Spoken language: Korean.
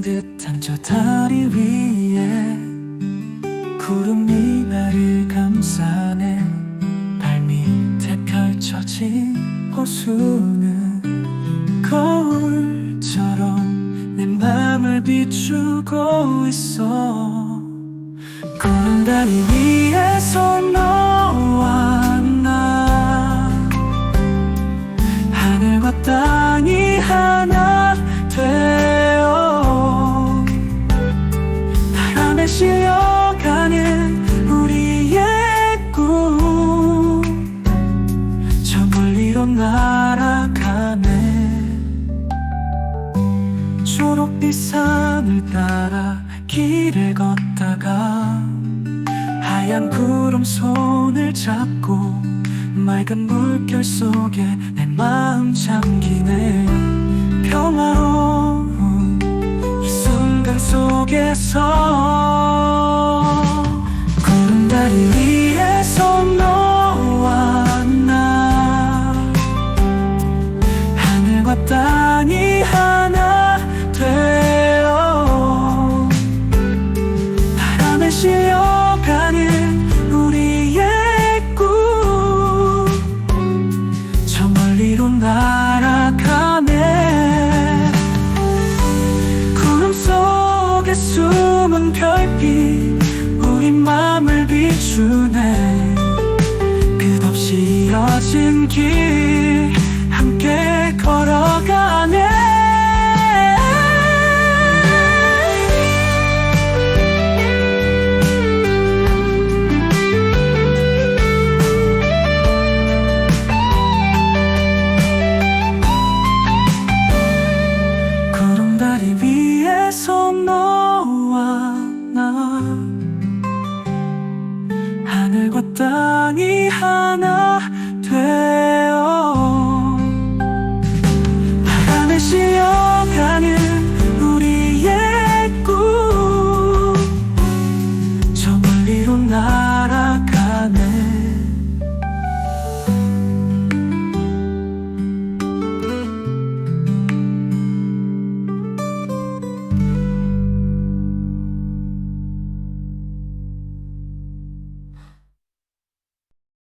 듯한 저 다리 위에 구름이 나를 감싸네. 발밑에 펼쳐진 호수는 거울처럼 내 맘을 비추고 있어. 구름 다리 위에서 너 실려가는 우리의 꿈. 저 멀리로 날아가네. 초록빛 산을 따라 길을 걷다가 하얀 구름 손을 잡고 맑은 물결 속에 내 마음 잠기네. 평화로운 이 순간 속에서 멀리로 날아가네. 구름 속에 숨은 별빛 우리 맘을 비추네. 끝없이 이어진 길 너와 나. 하늘과 땅이 하나